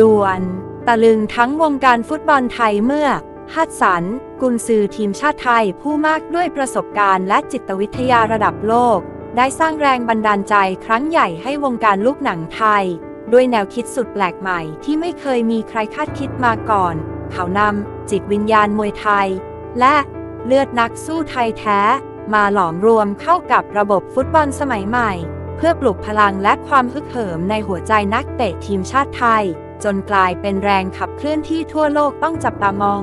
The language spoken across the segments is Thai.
ด่วนตะลึงทั้งวงการฟุตบอลไทยเมื่อฮัดสัน กุนซือทีมชาติไทยผู้มากด้วยประสบการณ์และจิตวิทยาระดับโลก ได้สร้างแรงบันดาลใจครั้งใหญ่ให้วงการลูกหนังไทย ด้วยแนวคิดสุดแปลกใหม่ที่ไม่เคยมีใครคาดคิดมาก่อน เขานำจิตวิญญาณมวยไทย และเลือดนักสู้ไทยแท้ มาหลอมรวมเข้ากับระบบฟุตบอลสมัยใหม่ เพื่อปลุกพลังและความฮึกเหิมในหัวใจนักเตะทีมชาติไทย จนกลายเป็นแรงขับเคลื่อนที่ทั่วโลกต้องจับตามอง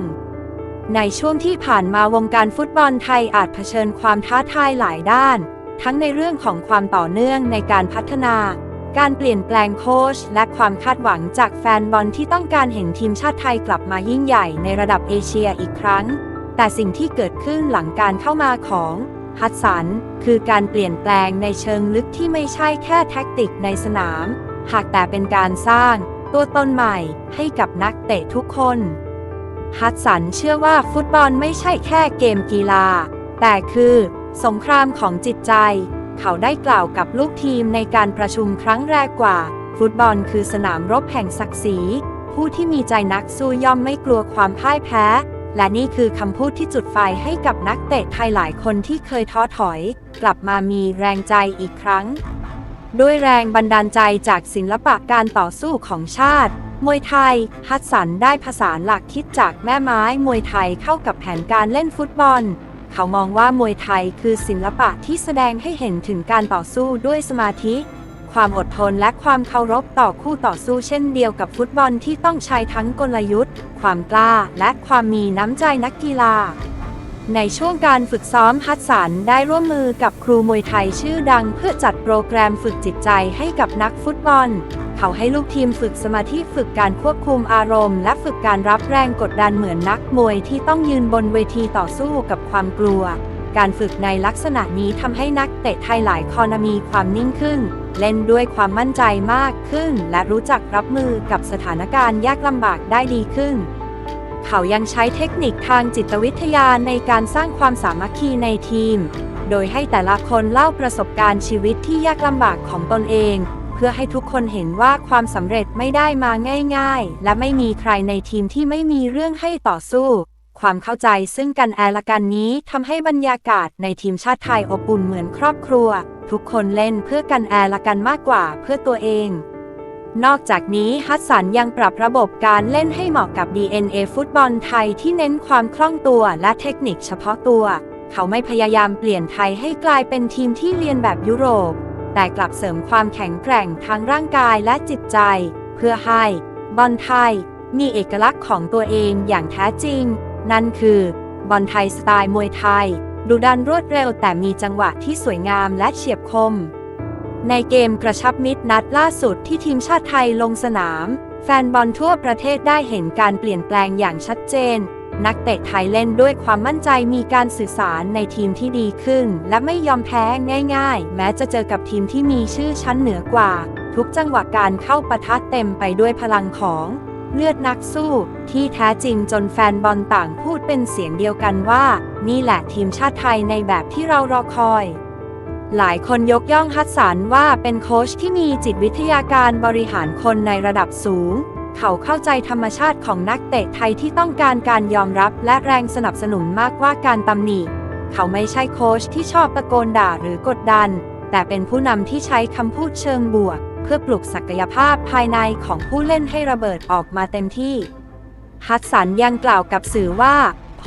ในช่วงที่ผ่านมาวงการฟุตบอลไทยอาจเผชิญความท้าทายหลายด้าน ทั้งในเรื่องของความต่อเนื่องในการพัฒนา การเปลี่ยนแปลงโค้ชและความคาดหวังจากแฟนบอลที่ต้องการเห็นทีมชาติไทยกลับมายิ่งใหญ่ในระดับเอเชียอีกครั้ง แต่สิ่งที่เกิดขึ้นหลังการเข้ามาของฮัตสันคือการเปลี่ยนแปลงในเชิงลึกที่ไม่ใช่แค่แท็กติกในสนาม หากแต่เป็นการสร้าง ตัวตนใหม่ให้กับนักเตะทุกคน ฮัตสันเชื่อว่าฟุตบอลไม่ใช่แค่เกมกีฬา แต่คือ สงครามของจิตใจ เขาได้กล่าวกับลูกทีมในการประชุมครั้งแรกกว่า ฟุตบอลคือสนามรบแห่งศักดิ์ศรี ผู้ที่มีใจนักสู้ย่อมไม่กลัวความพ่ายแพ้ และนี่คือคำพูดที่จุดไฟให้กับนักเตะไทยหลายคนที่เคยท้อถอย กลับมามีแรงใจอีกครั้ง ด้วยแรงบันดาลใจจากศิลปะการต่อสู้ของชาติ มวยไทย ฮัตสันได้ผสานหลักคิดจากแม่ไม้มวยไทยเข้ากับแผนการเล่นฟุตบอล เขามองว่ามวยไทยคือศิลปะที่แสดงให้เห็นถึงการต่อสู้ด้วยสมาธิ ความอดทนและความเคารพต่อคู่ต่อสู้เช่นเดียวกับฟุตบอลที่ต้องใช้ทั้งกลยุทธ์ ความกล้า และความมีน้ำใจนักกีฬา ในช่วงการฝึกซ้อมฮัตสันได้ร่วมมือกับครูมวยไทยชื่อดังเพื่อจัดโปรแกรมฝึกจิตใจให้กับนักฟุตบอล เขาให้ลูกทีมฝึกสมาธิฝึกการควบคุมอารมณ์ และฝึกการรับแรงกดดันเหมือนนักมวยที่ต้องยืนบนเวทีต่อสู้กับความกลัว การฝึกในลักษณะนี้ทำให้นักเตะไทยหลายคนมีความนิ่งขึ้น เล่นด้วยความมั่นใจมากขึ้น และรู้จักรับมือกับสถานการณ์ยากลำบากได้ดีขึ้น เขายังใช้เทคนิคทางจิตวิทยาในการสร้างความสามัคคีในทีม โดยให้แต่ละคนเล่าประสบการณ์ชีวิตที่ยากลำบากของตนเอง เพื่อให้ทุกคนเห็นว่าความสำเร็จไม่ได้มาง่าย ๆ และไม่มีใครในทีมที่ไม่มีเรื่องให้ต่อสู้ ความเข้าใจซึ่งกันและกันนี้ทำให้บรรยากาศในทีมชาติไทยอบอุ่นเหมือนครอบครัว ทุกคนเล่นเพื่อกันและกันมากกว่าเพื่อตัวเอง นอกจากนี้ฮัสสันยังปรับระบบการเล่นให้เหมาะกับ DNA ฟุตบอลไทยที่เน้นความคล่องตัวและเทคนิคเฉพาะตัว เขาไม่พยายามเปลี่ยนไทยให้กลายเป็นทีมที่เรียนแบบยุโรป แต่กลับเสริมความแข็งแกร่งทางร่างกายและจิตใจ เพื่อให้ บอลไทย มีเอกลักษณ์ของตัวเองอย่างแท้จริง นั่นคือบอลไทยสไตล์มวยไทยดุดันรวดเร็วแต่มีจังหวะที่สวยงามและเฉียบคม ในเกมกระชับมิตรนัดล่าสุดที่ทีมชาติไทยลงสนาม แฟนบอลทั่วประเทศได้เห็นการเปลี่ยนแปลงอย่างชัดเจน นักเตะไทยเล่นด้วยความมั่นใจมีการสื่อสารในทีมที่ดีขึ้น และไม่ยอมแพ้ง่ายๆ แม้จะเจอกับทีมที่มีชื่อชั้นเหนือกว่า ทุกจังหวะการเข้าปะทะเต็มไปด้วยพลังของเลือดนักสู้ ที่แท้จริงจนแฟนบอลต่างพูดเป็นเสียงเดียวกันว่า นี่แหละทีมชาติไทยในแบบที่เรารอคอย หลายคนยกย่องฮัตสันว่าเป็นโค้ชที่มีจิตวิทยาการบริหารคนในระดับสูง เขาเข้าใจธรรมชาติของนักเตะไทยที่ต้องการการยอมรับและแรงสนับสนุนมากกว่าการตำหนิ เขาไม่ใช่โค้ชที่ชอบตะโกนด่าหรือกดดัน แต่เป็นผู้นำที่ใช้คำพูดเชิงบวก เพื่อปลุกศักยภาพภายในของผู้เล่นให้ระเบิดออกมาเต็มที่ฮัตสันยังกล่าวกับสื่อว่า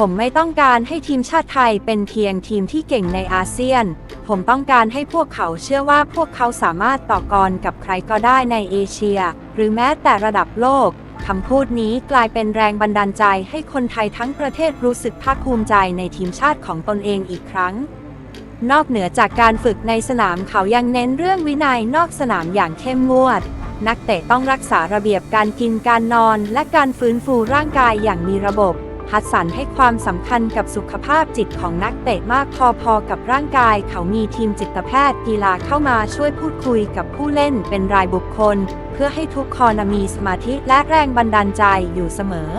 ผมไม่ต้องการให้ทีมชาติไทยเป็นเพียงทีมที่เก่งในอาเซียน ผมต้องการให้พวกเขาเชื่อว่าพวกเขาสามารถต่อกรกับใครก็ได้ในเอเชีย หรือแม้แต่ระดับโลกคำพูดนี้กลายเป็นแรงบันดาลใจให้คนไทยทั้งประเทศรู้สึกภาคภูมิใจในทีมชาติของตนเองอีกครั้ง นอกเหนือจากการฝึกในสนามเขายังเน้นเรื่องวินัยนอกสนามอย่างเข้มงวด นักเตะต้องรักษาระเบียบการกินการนอน และการฟื้นฟูร่างกายอย่างมีระบบ ฮัตสันให้ความสำคัญกับสุขภาพจิตของนักเตะมากพอๆกับร่างกาย เขามีทีมจิตแพทย์กีฬาเข้ามาช่วยพูดคุยกับผู้เล่นเป็นรายบุคคล เพื่อให้ทุกคนมีสมาธิและแรงบันดาลใจอยู่เสมอ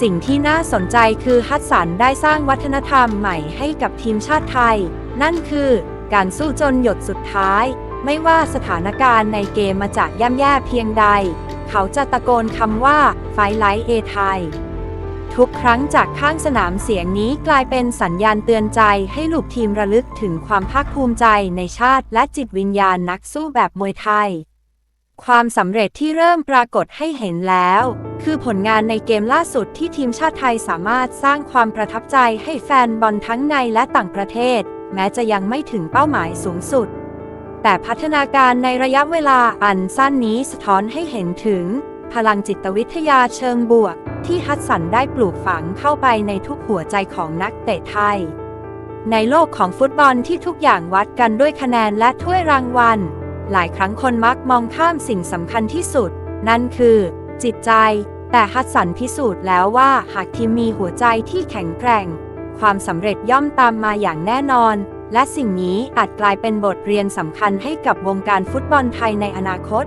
สิ่งที่น่าสนใจคือฮัตสันได้สร้างวัฒนธรรมใหม่ให้กับทีมชาติไทย นั่นคือการสู้จนหยดสุดท้าย ไม่ว่าสถานการณ์ในเกมมาจากย่ำแย่เพียงใดเเขาจะตะโกนคำว่าไฟไลท์เอไทย ทุกครั้งจากข้างสนามเสียงนี้กลายเป็นสัญญาณเตือนใจให้ลูกทีมระลึกถึงความภาคภูมิใจในชาติและจิตวิญญาณนักสู้แบบมวยไทย ความสำเร็จที่เริ่มปรากฏให้เห็นแล้ว คือผลงานในเกมล่าสุดที่ทีมชาติไทยสามารถสร้างความประทับใจให้แฟนบอลทั้งในและต่างประเทศ แม้จะยังไม่ถึงเป้าหมายสูงสุด แต่พัฒนาการในระยะเวลาอันสั้นนี้สะท้อนให้เห็นถึง พลังจิตวิทยาเชิงบวก ที่ฮัดสันได้ปลูกฝังเข้าไปในทุกหัวใจของนักเตะไทย ในโลกของฟุตบอลที่ทุกอย่างวัดกันด้วยคะแนนและถ้วยรางวัล หลายครั้งคนมักมองข้ามสิ่งสำคัญที่สุด นั่นคือ จิตใจ แต่ฮัดสันพิสูจน์แล้วว่าหากทีมมีหัวใจที่แข็งแกร่ง ความสำเร็จย่อมตามมาอย่างแน่นอนและสิ่งนี้อาจกลายเป็นบทเรียนสำคัญให้กับวงการฟุตบอลไทยในอนาคต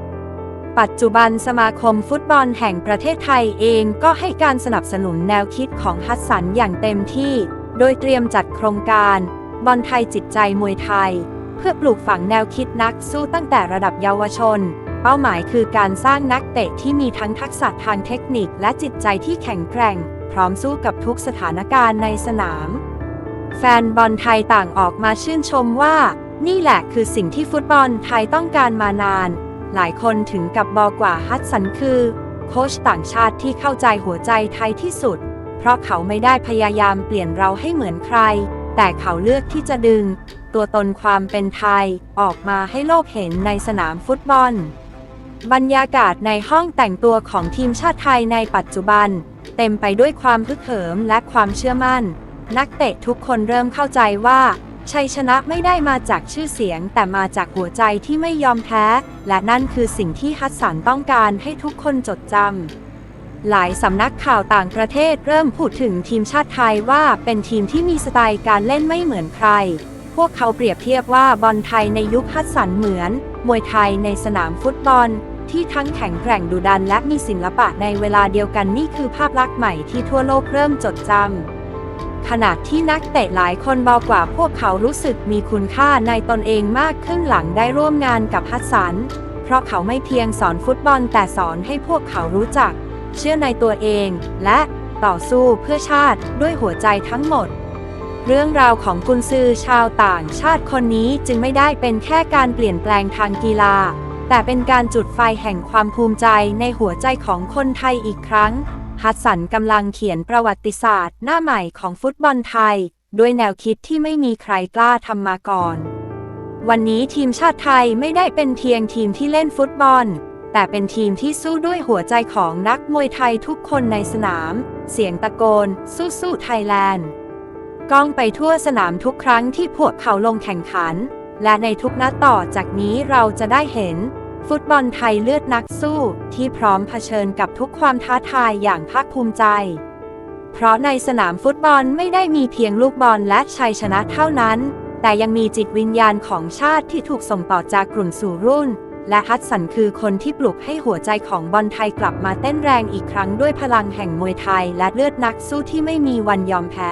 ปัจจุบันสมาคมฟุตบอลแห่งประเทศไทยเองก็ให้การสนับสนุนแนวคิดของฮัสสันอย่างเต็มที่ โดยเตรียมจัดโครงการ บอลไทยจิตใจมวยไทย เพื่อปลูกฝังแนวคิดนักสู้ตั้งแต่ระดับเยาวชน เป้าหมายคือการสร้างนักเตะที่มีทั้งทักษะทางเทคนิคและจิตใจที่แข็งแกร่ง พร้อมสู้กับทุกสถานการณ์ในสนาม แฟนบอลไทยต่างออกมาชื่นชมว่า นี่แหละคือสิ่งที่ฟุตบอลไทยต้องการมานาน หลายคนถึงกับบอกว่าฮัตสันคือ โค้ชต่างชาติที่เข้าใจหัวใจไทยที่สุด เพราะเขาไม่ได้พยายามเปลี่ยนเราให้เหมือนใคร แต่เขาเลือกที่จะดึง ตัวตนความเป็นไทยออกมาให้โลกเห็นในสนามฟุตบอล บรรยากาศในห้องแต่งตัวของทีมชาติไทยในปัจจุบัน เต็มไปด้วยความพึกเหิมและความเชื่อมั่น นักเตะทุกคนเริ่มเข้าใจว่า ชัยชนะไม่ได้มาจากชื่อเสียง แต่มาจากหัวใจที่ไม่ยอมแพ้ และนั่นคือสิ่งที่ฮัสสันต้องการให้ทุกคนจดจำหลายสำนักข่าวต่างประเทศเริ่มพูดถึงทีมชาติไทยว่าเป็นทีมที่มีสไตล์การเล่นไม่เหมือนใคร พวกเขาเปรียบเทียบว่าบอลไทยในยุคฮัสสันเหมือน มวยไทยในสนามฟุตบอล ที่ทั้งแข็งแกร่งดุดันและมีศิลปะในเวลาเดียวกันนี่คือภาพลักษณ์ใหม่ที่ทั่วโลกเริ่มจดจำ ขณะที่นักเตะหลายคนบอกว่าพวกเขารู้สึกมีคุณค่าในตนเองมากขึ้นหลังได้ร่วมงานกับฮัสสัน เพราะเขาไม่เพียงสอนฟุตบอลแต่สอนให้พวกเขารู้จัก เชื่อในตัวเอง และต่อสู้เพื่อชาติด้วยหัวใจทั้งหมด เรื่องราวของกุนซือชาวต่างชาติคนนี้จึงไม่ได้เป็นแค่การเปลี่ยนแปลงทางกีฬา แต่เป็นการจุดไฟแห่งความภูมิใจในหัวใจของคนไทยอีกครั้ง ฮัสสันกำลังเขียนประวัติศาสตร์ หน้าใหม่ของฟุตบอลไทย ด้วยแนวคิดที่ไม่มีใครกล้าทำมาก่อน วันนี้ทีมชาติไทยไม่ได้เป็นเพียงทีมที่เล่นฟุตบอล แต่เป็นทีมที่สู้ด้วยหัวใจของนักมวยไทยทุกคนในสนาม เสียงตะโกน สู้ๆไทยแลนด์ก้องไปทั่วสนามทุกครั้งที่พวกเขาลงแข่งขัน และในทุกนัดต่อจากนี้เราจะได้เห็น ฟุตบอลไทยเลือดนักสู้ที่พร้อมเผชิญกับทุกความท้าทายอย่างภาคภูมิใจ เพราะในสนามฟุตบอลไม่ได้มีเพียงลูกบอลและชัยชนะเท่านั้น แต่ยังมีจิตวิญญาณของชาติที่ถูกส่งต่อจากกลุ่นสู่รุ่น และฮัตสันคือคนที่ปลุกให้หัวใจของบอลไทยกลับมาเต้นแรงอีกครั้งด้วยพลังแห่งมวยไทยและเลือดนักสู้ที่ไม่มีวันยอมแพ้